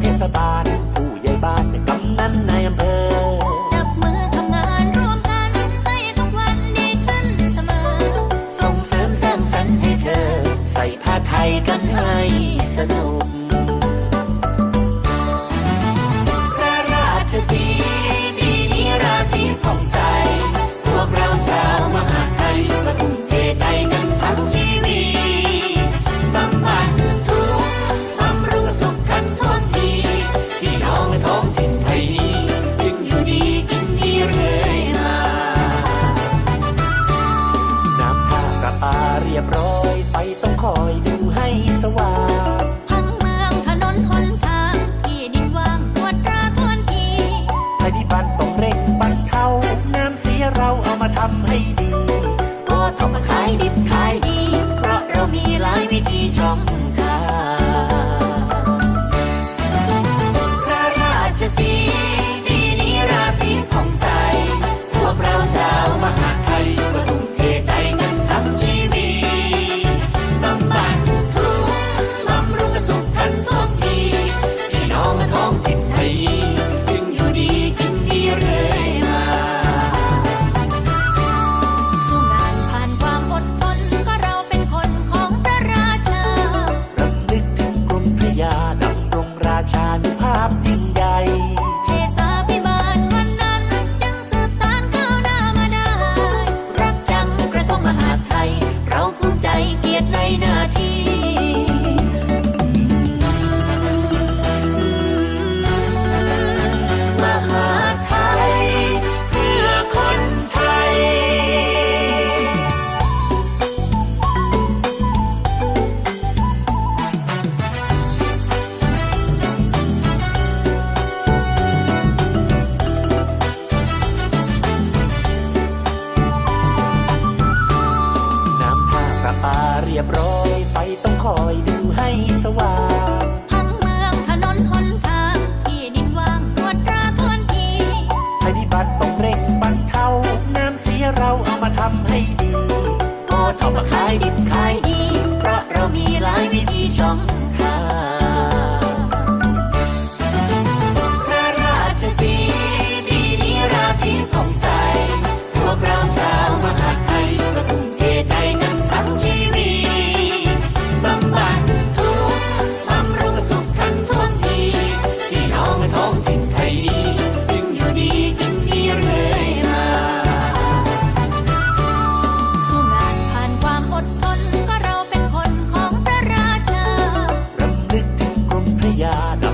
เทศบาลผู้ใหญ่บ้าน ทอมาขายดิบขายดี เพราะเรามีหลายวิธีช่อง balada.